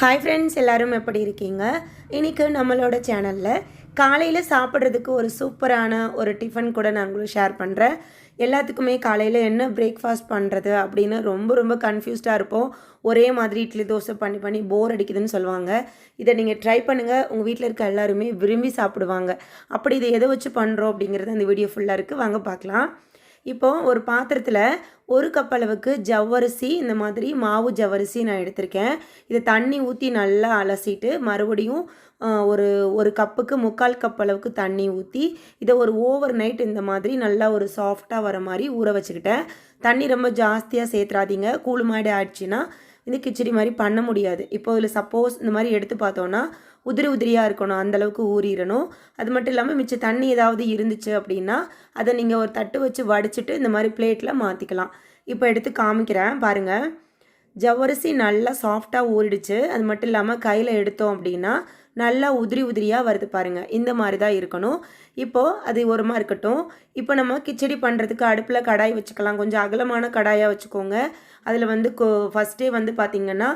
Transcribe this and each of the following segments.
Hi friends எல்லோரும் எப்படி இருக்கீங்க? இன்றைக்கு நம்மளோட சேனலில் காலையில் சாப்பிட்றதுக்கு ஒரு சூப்பரான ஒரு டிஃபன் கூட நான் உங்களுக்கு ஷேர் பண்ணுறேன் எல்லாத்துக்குமே காலையில் என்ன பிரேக்ஃபாஸ்ட் பண்ணுறது அப்படின்னு ரொம்ப ரொம்ப கன்ஃபியூஸ்டாக இருப்போம். ஒரே மாதிரி இட்லி தோசை பண்ணி பண்ணி போர் அடிக்குதுன்னு சொல்லுவாங்க. இதை நீங்கள் ட்ரை பண்ணுங்கள் உங்கள் வீட்டில் இருக்க எல்லாருமே விரும்பி சாப்பிடுவாங்க. அப்படி இதை எதை வச்சு பண்ணுறோம் அப்படிங்கிறது அந்த வீடியோ ஃபுல்லாக இருக்குது வாங்க பார்க்கலாம். இப்போ ஒரு பாத்திரத்தில் ஒரு கப் அளவுக்கு ஜவ்வரிசி இந்த மாதிரி மாவு ஜவ்வரிசி நான் எடுத்திருக்கேன். இதை தண்ணி ஊற்றி நல்லா அலசிட்டு மறுபடியும் ஒரு ஒரு கப்புக்கு முக்கால் கப் அளவுக்கு தண்ணி ஊற்றி இதை ஒரு ஓவர் நைட் இந்த மாதிரி நல்லா ஒரு சாஃப்டாக வர மாதிரி ஊற வச்சுக்கிட்டேன். தண்ணி ரொம்ப ஜாஸ்தியாக சேர்த்துறாதீங்க கூழ் மாதிரி ஆயிடுச்சுன்னா இது கிச்சடி மாதிரி பண்ண முடியாது. இப்போ இதில் சப்போஸ் இந்த மாதிரி எடுத்து பார்த்தோன்னா உதிரி உதிரியாக இருக்கணும் அந்தளவுக்கு ஊறிடணும். அது மட்டும் இல்லாமல் மிச்சம் தண்ணி ஏதாவது இருந்துச்சு அப்படின்னா அதை நீங்கள் ஒரு தட்டு வச்சு வடிச்சிட்டு இந்த மாதிரி பிளேட்டில் மாற்றிக்கலாம் இப்போ எடுத்து காமிக்கிறேன் பாருங்கள் ஜவ்வரிசி நல்லா சாஃப்டாக ஊறிடுச்சு. அது மட்டும் இல்லாமல் கையில் எடுத்தோம் அப்படின்னா நல்லா உதிரி உதிரியாக வருது பாருங்கள் இந்த மாதிரி தான் இருக்கணும். இப்போது அது ஓரமாக இருக்கட்டும். இப்போ நம்ம கிச்சடி பண்ணுறதுக்கு அடுப்பில் கடாய் வச்சுக்கலாம். கொஞ்சம் அகலமான கடாயாக வச்சுக்கோங்க. அதில் வந்து கொ ஃபஸ்ட்டே வந்து பார்த்திங்கன்னா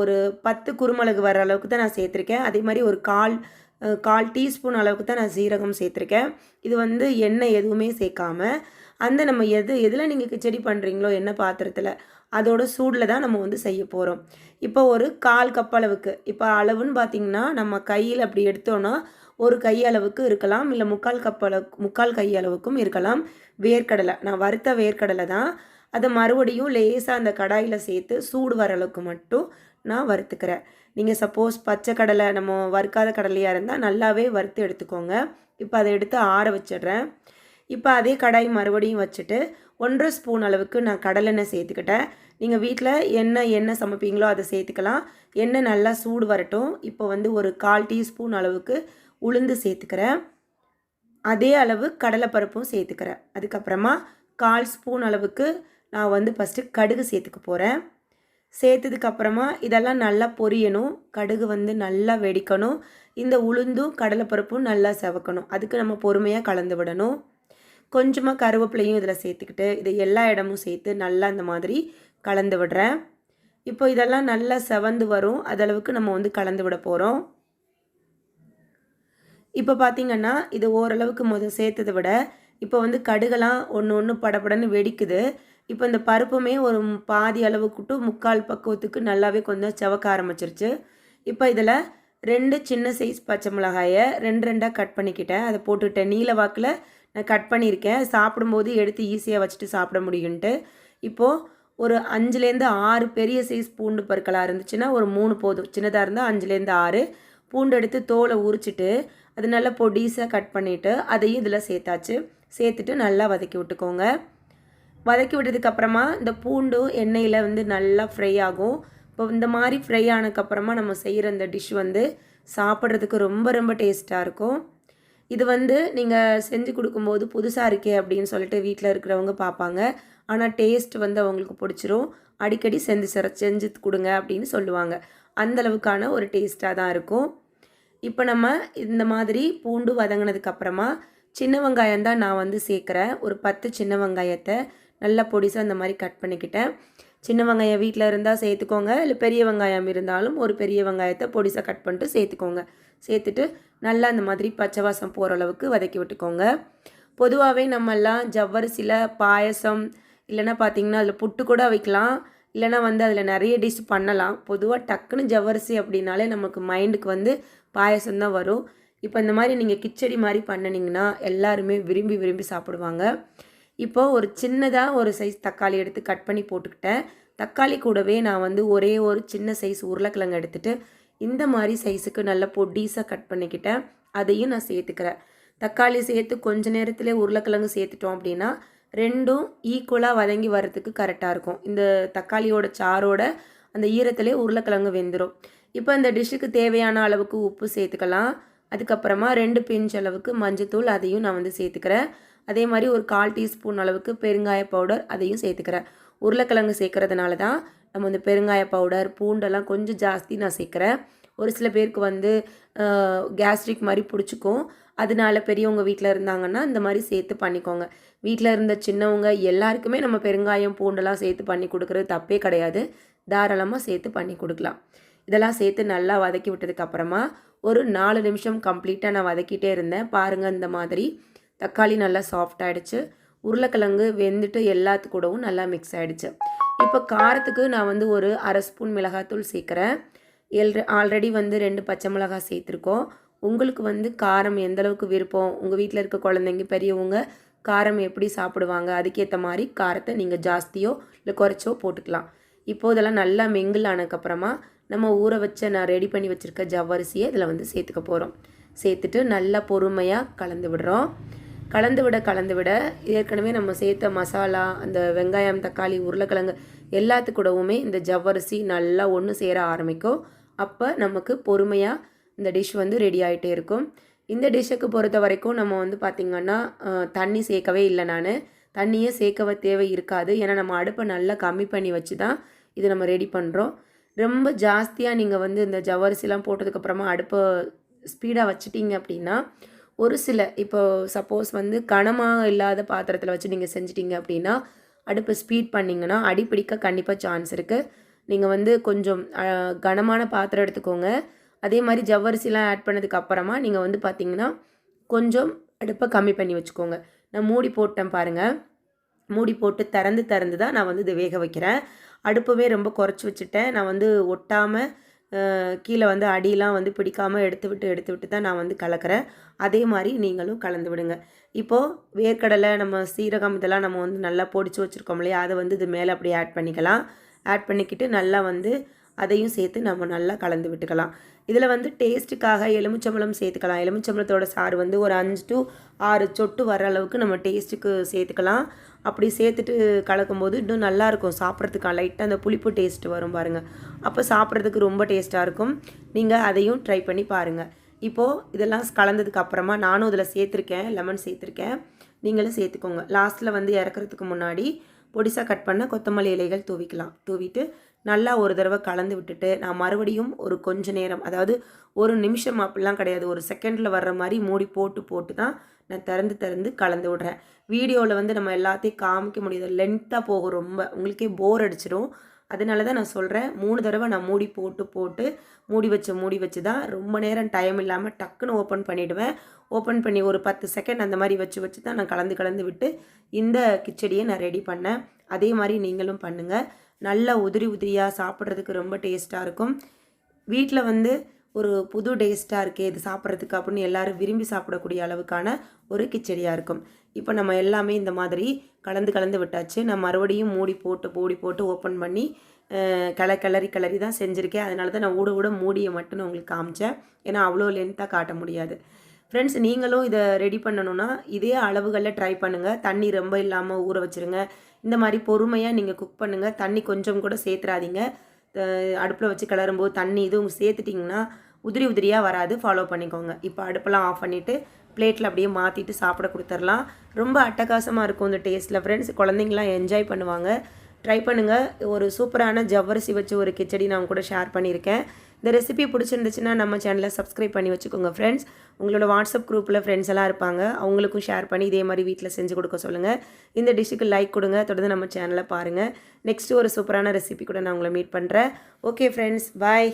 ஒரு பத்து குருமிளகு வர அளவுக்கு தான் நான் சேர்த்துருக்கேன். அதே மாதிரி ஒரு கால் கால் டீஸ்பூன் அளவுக்கு தான் நான் சீரகம் சேர்த்துருக்கேன். இது வந்து எண்ணெய் எதுவுமே சேர்க்காம அந்த நம்ம எது எதில் நீங்கள் கிச்சடி பண்ணுறீங்களோ எண்ணெய் பாத்திரத்தில் அதோட சூடில் தான் நம்ம வந்து செய்ய போகிறோம் இப்போ ஒரு கால் கப் அளவுக்கு இப்போ அளவுன்னு பார்த்தீங்கன்னா நம்ம கையில் அப்படி எடுத்தோன்னா ஒரு கை அளவுக்கு இருக்கலாம் இல்லை முக்கால் கப் அளவு முக்கால் கை அளவுக்கும் இருக்கலாம். வேர்க்கடலை நான் வறுத்த வேர்க்கடலை தான். அதை மறுபடியும் லேசாக அந்த கடாயில் சேர்த்து சூடு வர அளவுக்கு மட்டும் நான் வறுத்துக்கிறேன். நீங்கள் சப்போஸ் பச்சை கடலை நம்ம வறுக்காத கடலையாக இருந்தால் நல்லாவே வறுத்து எடுத்துக்கோங்க. இப்போ அதை எடுத்து ஆற வச்சிடுறேன். இப்போ அதே கடாய் மறுபடியும் வச்சுட்டு ஒன்றரை ஸ்பூன் அளவுக்கு நான் கடலெண்ணெய் சேர்த்துக்கிட்டேன். நீங்கள் வீட்டில் என்ன எண்ணெய் சமைப்பீங்களோ அதை சேர்த்துக்கலாம். எண்ணெய் நல்லா சூடு வரட்டும். இப்போ வந்து ஒரு கால் டீஸ்பூன் அளவுக்கு உளுந்து சேர்த்துக்கிறேன். அதே அளவு கடலைப்பருப்பும் சேர்த்துக்கிறேன். அதுக்கப்புறமா கால் ஸ்பூன் அளவுக்கு நான் வந்து ஃபஸ்ட்டு கடுகு சேர்த்துக்க போகிறேன் சேர்த்ததுக்கப்புறமா இதெல்லாம் நல்லா பொரியணும். கடுகு வந்து நல்லா வெடிக்கணும். இந்த உளுந்தும் கடலைப்பருப்பும் நல்லா செவக்கணும். அதுக்கு நம்ம பொறுமையாக கலந்து விடணும். கொஞ்சமாக கருவேப்பிலையும் இதில் சேர்த்துக்கிட்டு இது எல்லா இடமும் சேர்த்து நல்லா இந்த மாதிரி கலந்து விடுறேன். இப்போ இதெல்லாம் நல்லா செவந்து வரும். அதளவுக்கு நம்ம வந்து கலந்து விட போகிறோம் இப்போ பார்த்தீங்கன்னா இது ஓரளவுக்கு முத சேர்த்ததை விட இப்போ வந்து கடுகெல்லாம் ஒன்று ஒன்று படபடன்னு வெடிக்குது. இப்போ இந்த பருப்புமே ஒரு பாதி அளவுக்குட்டு முக்கால் பக்குவத்துக்கு நல்லாவே கொஞ்சம் செவக்க ஆரம்பிச்சிருச்சு. இப்போ இதில் ரெண்டு சின்ன சைஸ் பச்சை மிளகாயை ரெண்டு ரெண்டாக கட் பண்ணிக்கிட்டேன். அதை போட்டுக்கிட்டேன் நீல வாக்கில் கட் பண்ணியிருக்கேன். சாப்பிடும்போது எடுத்து ஈஸியாக வச்சுட்டு சாப்பிட முடியும்ன்ட்டு. இப்போது ஒரு அஞ்சுலேருந்து ஆறு பெரிய சைஸ் பூண்டு பற்களாக இருந்துச்சுன்னா ஒரு மூணு போதும். சின்னதாக இருந்தால் அஞ்சுலேருந்து ஆறு. பூண்டு எடுத்து தோலை உரிச்சிட்டு அது நல்லா பொடிசாக கட் பண்ணிவிட்டு அதையும் இதில் சேர்த்தாச்சு. சேர்த்துட்டு நல்லா வதக்கி விட்டுக்கோங்க. வதக்கி விட்டதுக்கப்புறமா இந்த பூண்டு எண்ணெயில் வந்து நல்லா ஃப்ரை ஆகும். இப்போ இந்த மாதிரி ஃப்ரை ஆனதுக்கப்புறமா நம்ம செய்கிற இந்த டிஷ் வந்து சாப்பிட்றதுக்கு ரொம்ப ரொம்ப டேஸ்ட்டாக இருக்கும். இது வந்து நீங்கள் செஞ்சு கொடுக்கும்போது புதுசாக இருக்கே அப்படின்னு சொல்லிட்டு வீட்டில் இருக்கிறவங்க பார்ப்பாங்க. ஆனால் டேஸ்ட் வந்து அவங்களுக்கு பிடிச்சிரும். அடிக்கடி செஞ்சு சிற செஞ்சு கொடுங்க அப்படின்னு சொல்லுவாங்க. அந்த அளவுக்கான ஒரு டேஸ்ட்டாக தான் இருக்கும். இப்போ நம்ம இந்த மாதிரி பூண்டு வதங்கினதுக்கப்புறமா சின்ன வெங்காயம் தான் நான் வந்து சேர்க்குறேன். ஒரு பத்து சின்ன வெங்காயத்தை நல்லா பொடிசாக அந்த மாதிரி கட் பண்ணிக்கிட்டேன். சின்ன வெங்காயம் வீட்டில் இருந்தால் சேர்த்துக்கோங்க. இல்லை பெரிய வெங்காயம் இருந்தாலும் ஒரு பெரிய வெங்காயத்தை பொடிசாக கட் பண்ணிட்டு சேர்த்துக்கோங்க. சேர்த்துட்டு நல்லா அந்த மாதிரி பச்சை வாசம் போகிற அளவுக்கு வதக்கி விட்டுக்கோங்க. பொதுவாகவே நம்மெல்லாம் ஜவ்வரிசியில் பாயசம் இல்லைன்னா பார்த்தீங்கன்னா அதில் புட்டு கூட வைக்கலாம். இல்லைன்னா வந்து அதில் நிறைய டிஷ் பண்ணலாம். பொதுவாக டக்குன்னு ஜவ்வரிசி அப்படின்னாலே நமக்கு மைண்டுக்கு வந்து பாயசம் தான் வரும். இப்போ இந்த மாதிரி நீங்கள் கிச்சடி மாதிரி பண்ணினீங்கன்னா எல்லாருமே விரும்பி விரும்பி சாப்பிடுவாங்க. இப்போது ஒரு சின்னதாக ஒரு சைஸ் தக்காளி எடுத்து கட் பண்ணி போட்டுக்கிட்டேன். தக்காளி கூடவே நான் வந்து ஒரே ஒரு சின்ன சைஸ் உருளைக்கிழங்கு எடுத்துகிட்டு இந்த மாதிரி சைஸுக்கு நல்ல பொடீஸாக கட் பண்ணிக்கிட்டேன். அதையும் நான் சேர்த்துக்கிறேன். தக்காளி சேர்த்து கொஞ்ச நேரத்தில் உருளைக்கிழங்கு சேர்த்துட்டோம் அப்படின்னா ரெண்டும் ஈக்குவலாக வதங்கி வர்றதுக்கு கரெக்டாக இருக்கும். இந்த தக்காளியோட சாரோட அந்த ஈரத்திலே உருளைக்கிழங்கு வெந்துடும் இப்போ இந்த டிஷ்ஷுக்கு தேவையான அளவுக்கு உப்பு சேர்த்துக்கலாம். அதுக்கப்புறமா ரெண்டு பிஞ்ச் அளவுக்கு மஞ்சத்தூள் அதையும் நான் வந்து சேர்த்துக்கிறேன். அதே மாதிரி ஒரு கால் டீஸ்பூன் அளவுக்கு பெருங்காய பவுடர் அதையும் சேர்த்துக்கிறேன். உருளைக்கிழங்கு சேர்க்கறதுனால தான் நம்ம இந்த பெருங்காய பவுடர் பூண்டெல்லாம் கொஞ்சம் ஜாஸ்தி நான் சேர்க்குறேன். ஒரு சில பேருக்கு வந்து கேஸ்ட்ரிக் மாதிரி பிடிச்சிக்கும். அதனால பெரியவங்க வீட்டில் இருந்தாங்கன்னா இந்த மாதிரி சேர்த்து பண்ணிக்கோங்க. வீட்டில் இருந்த சின்னவங்க எல்லாருக்குமே நம்ம பெருங்காயம் பூண்டெல்லாம் சேர்த்து பண்ணி கொடுக்குறது தப்பே கிடையாது. தாராளமாக சேர்த்து பண்ணி கொடுக்கலாம். இதெல்லாம் சேர்த்து நல்லா வதக்கி விட்டதுக்கப்புறமா ஒரு நாலு நிமிஷம் கம்ப்ளீட்டாக நான் வதக்கிட்டே இருந்தேன். பாருங்கள் இந்த மாதிரி. தக்காளி நல்லா சாஃப்ட் ஆகிடுச்சு உருளைக்கிழங்கு வெந்துட்டு எல்லாத்து கூடவும் நல்லா மிக்ஸ் ஆகிடுச்சு இப்போ காரத்துக்கு நான் வந்து ஒரு அரை ஸ்பூன் மிளகாத்தூள் சேர்க்குறேன். எல் ஆல்ரெடி வந்து ரெண்டு பச்சை மிளகாய் சேர்த்துருக்கோம். உங்களுக்கு வந்து காரம் எந்த அளவுக்கு விருப்பம்? உங்கள் வீட்டில் இருக்க குழந்தைங்க பெரியவங்க காரம் எப்படி சாப்பிடுவாங்க? அதுக்கேற்ற மாதிரி காரத்தை நீங்கள் ஜாஸ்தியோ இல்லை குறைச்சோ போட்டுக்கலாம். இப்போ இதெல்லாம் நல்லா மெங்கில் ஆனதுக்கப்புறமா நம்ம ஊற வச்ச நான் ரெடி பண்ணி வச்சுருக்க ஜவ்வரிசியை இதில் வந்து சேர்த்துக்க போகிறோம் சேர்த்துட்டு நல்லா பொறுமையாக கலந்து விடுறோம். கலந்து விட கலந்து விட ஏற்கனவே நம்ம சேர்த்த மசாலா அந்த வெங்காயம் தக்காளி உருளைக்கிழங்கு எல்லாத்து கூடவுமே இந்த ஜவ்வரிசி நல்லா ஒன்று சேர ஆரம்பிக்கும். அப்போ நமக்கு பொறுமையாக இந்த டிஷ் வந்து ரெடி ஆகிட்டே இருக்கும். இந்த டிஷ்ஷுக்கு பொறுத்த வரைக்கும் நம்ம வந்து பார்த்திங்கன்னா தண்ணி சேர்க்கவே இல்லை நான். தண்ணியே சேர்க்கவே தேவை இருக்காது. ஏன்னா நம்ம அடுப்பை நல்லா கம்மி பண்ணி வச்சு தான் இது நம்ம ரெடி பண்ணுறோம் ரொம்ப ஜாஸ்தியாக நீங்கள் வந்து இந்த ஜவ்வரிசிலாம் போட்டதுக்கப்புறமா அடுப்பை ஸ்பீடாக வச்சிட்டீங்க அப்படின்னா ஒரு சில இப்போ சப்போஸ் வந்து கனமாக இல்லாத பாத்திரத்தில் வச்சு நீங்கள் செஞ்சிட்டிங்க அப்படின்னா அடுப்பை ஸ்பீட் பண்ணிங்கன்னா அடிப்பிடிக்க கண்டிப்பாக சான்ஸ் இருக்குது நீங்கள் வந்து கொஞ்சம் கனமான பாத்திரம் எடுத்துக்கோங்க. அதே மாதிரி ஜவ்வரிசிலாம் ஆட் பண்ணதுக்கு அப்புறமா நீங்கள் வந்து பார்த்தீங்கன்னா கொஞ்சம் அடுப்பை கம்மி பண்ணி வச்சுக்கோங்க. நான் மூடி போட்டேன் பாருங்கள் மூடி போட்டு திறந்து திறந்து தான் நான் வந்து இதை வேக வைக்கிறேன். அடுப்பவே ரொம்ப குறைச்சி வச்சுட்டேன். நான் வந்து ஒட்டாமல் கீழே வந்து அடியெலாம் வந்து பிடிக்காமல் எடுத்து விட்டு எடுத்து விட்டு தான் நான் வந்து கலக்கிறேன். அதே மாதிரி நீங்களும் கலந்து விடுங்க. இப்போது வேர்க்கடலை நம்ம சீரகம் இதெல்லாம் நம்ம வந்து நல்லா பொடிச்சு வச்சுருக்கோம் இல்லையா? அதை வந்து இது மேலே அப்படியே ஆட் பண்ணிக்கலாம். ஆட் பண்ணிக்கிட்டு நல்லா வந்து அதையும் சேர்த்து நம்ம நல்லா கலந்து விட்டுக்கலாம். இதில் வந்து டேஸ்ட்டுக்காக எலுமிச்சம்பழம் சேர்த்துக்கலாம். எலுமிச்சம்பழத்தோட சாறு வந்து ஒரு அஞ்சு டு ஆறு சொட்டு வர அளவுக்கு நம்ம டேஸ்ட்டுக்கு சேர்த்துக்கலாம். அப்படி சேர்த்துட்டு கலக்கும்போது இன்னும் நல்லாயிருக்கும் சாப்பிட்றதுக்கு லைட்டாக அந்த புளிப்பு டேஸ்ட் வரும் பாருங்கள் அப்போ சாப்பிட்றதுக்கு ரொம்ப டேஸ்ட்டாக இருக்கும். நீங்கள் அதையும் ட்ரை பண்ணி பாருங்கள் இப்போது இதெல்லாம் கலந்ததுக்கு அப்புறமா நானும் இதில் சேர்த்துருக்கேன். லெமன் சேர்த்துருக்கேன். நீங்களும் சேர்த்துக்கோங்க. லாஸ்ட்டில் வந்து இறக்குறதுக்கு முன்னாடி பொடிசாக கட் பண்ண கொத்தமல்லி இலைகள் தூவிக்கலாம். தூவிட்டு நல்லா ஒரு தடவை கலந்து விட்டுட்டு நான் மறுபடியும் ஒரு கொஞ்ச நேரம் அதாவது ஒரு நிமிஷம் அப்படிலாம் கிடையாது ஒரு செகண்டில் வர்ற மாதிரி மூடி போட்டு போட்டு தான் நான் திறந்து திறந்து கலந்து விடுறேன். வீடியோவில் வந்து நம்ம எல்லாத்தையும் காமிக்க முடியாது. லென்த்தாக போகும் ரொம்ப. உங்களுக்கே போர் அடிச்சிடும். அதனால தான் நான் சொல்கிறேன் மூணு தடவை நான் மூடி போட்டு போட்டு மூடி வச்சு மூடி வச்சு தான் ரொம்ப நேரம் டைம் இல்லாமல் டக்குன்னு ஓப்பன் பண்ணிவிடுவேன் ஓப்பன் பண்ணி ஒரு பத்து செகண்ட் அந்த மாதிரி வச்சு வச்சு தான் நான் கலந்து கலந்து விட்டு இந்த கிச்சடியை நான் ரெடி பண்ணேன். அதே மாதிரி நீங்களும் பண்ணுங்கள் நல்லா உதிரி உதிரியாக சாப்பிட்றதுக்கு ரொம்ப டேஸ்ட்டாக இருக்கும். வீட்டில் வந்து ஒரு புது டேஸ்ட்டாக இருக்கே இது சாப்பிட்றதுக்கு அப்படின்னு எல்லோரும் விரும்பி சாப்பிடக்கூடிய அளவுக்கான ஒரு கிச்சடியாக இருக்கும். இப்போ நம்ம எல்லாமே இந்த மாதிரி கலந்து கலந்து விட்டாச்சு. நான் மறுபடியும் மூடி போட்டு மூடி போட்டு ஓப்பன் பண்ணி அஹ், கிள கிளறி கிளறி தான் செஞ்சுருக்கேன். அதனால தான் நான் ஊட ஊட மூடியை மட்டும் நான் உங்களுக்கு காமிச்சேன். ஏன்னா அவ்வளோ லென்த்தாக காட்ட முடியாது. ஃப்ரெண்ட்ஸ் நீங்களும் இதை ரெடி பண்ணணும்னா இதே அளவுகளில் ட்ரை பண்ணுங்கள் தண்ணி ரொம்ப இல்லாமல் ஊற வச்சுருங்க. இந்த மாதிரி பொறுமையாக நீங்கள் குக் பண்ணுங்கள் தண்ணி கொஞ்சம் கூட சேர்த்துறாதீங்க. அடுப்பில் வச்சு கிளறும்போது தண்ணி இதுவும் சேர்த்துட்டிங்கன்னா உதிரி உதிரியாக வராது. ஃபாலோ பண்ணிக்கோங்க. இப்போ அடுப்பெல்லாம் ஆஃப் பண்ணிவிட்டு பிளேட்டில் அப்படியே மாற்றிட்டு சாப்பிட கொடுத்துர்லாம் ரொம்ப அட்டகாசமாக இருக்கும் இந்த டேஸ்ட்டில் ஃப்ரெண்ட்ஸ் குழந்தைங்களாம் என்ஜாய் பண்ணுவாங்க. ட்ரை பண்ணுங்கள் ஒரு சூப்பரான ஜவ்வரிசி வச்சு ஒரு கிச்சடி நான் கூட ஷேர் பண்ணியிருக்கேன் இந்த ரெசிபி பிடிச்சிருந்துச்சுன்னா நம்ம சேனலை சப்ஸ்கிரைப் பண்ணி வச்சுக்கோங்க ஃப்ரெண்ட்ஸ் உங்களோட வாட்ஸ்அப் குரூப்பில் ஃப்ரெண்ட்ஸ் எல்லாம் இருப்பாங்க. அவங்களுக்கும் ஷேர் பண்ணி இதே மாதிரி வீட்டில் செஞ்சு கொடுக்க சொல்லுங்கள் இந்த டிஷ்ஷுக்கு லைக் கொடுங்க. தொடர்ந்து நம்ம சேனலை பாருங்கள் நெக்ஸ்ட்டு ஒரு சூப்பரான ரெசிபி கூட நான் உங்களை மீட் பண்ணுறேன் ஓகே ஃப்ரெண்ட்ஸ் பாய்